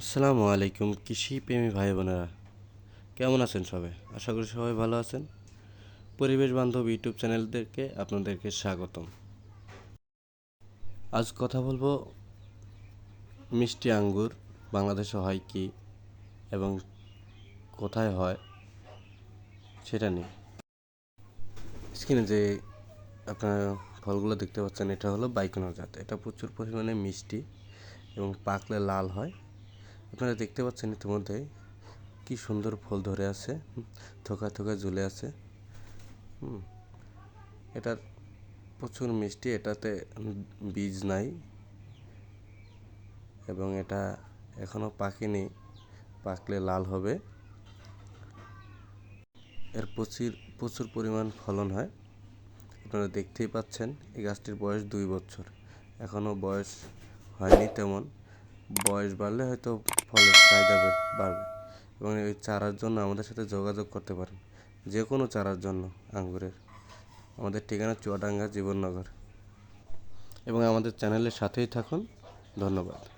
আসসালামু আলাইকুম, কৃষি প্রেমী ভাই বোনেরা কেমন আছেন সবাই? আশা করি সবাই ভালো আছেন। পরিবেশ বান্ধব ইউটিউব চ্যানেলদেরকে আপনাদেরকে স্বাগতম। আজ কথা বলব মিষ্টি আঙ্গুর, বাংলাদেশে হয় কি এবং কোথায় হয় সেটা নিয়ে। স্ক্রিনে যে আপনারা ফলগুলো দেখতে পাচ্ছেন, এটা হলো বাইকোনা জাত। এটা প্রচুর পরিমাণে মিষ্টি এবং পাকলে লাল হয়। আপনারা দেখতে পাচ্ছেন ইতিমধ্যে কি সুন্দর ফল ধরে আছে, থোকা থোকা ঝুলে আছে। হুম, এটার প্রচুর মিষ্টি, এটাতে বীজ নাই। এবং এটা এখনও পাকেনি, পাকলে লাল হবে। এর প্রচুর প্রচুর পরিমাণ ফলন হয়। আপনারা দেখতেই পাচ্ছেন, এই গাছটির বয়স দুই বছর। এখনও বয়স হয়নি তেমন। বয়স বাড়লে হয়তো ফলের চাহিদা বাড়বে এবং এই চারার জন্য আমাদের সাথে যোগাযোগ করতে পারেন। যে কোনো চারার জন্য আঙ্গুরের। আমাদের ঠিকানা চুয়াডাঙ্গা জীবননগর। এবং আমাদের চ্যানেলের সাথেই থাকুন। ধন্যবাদ।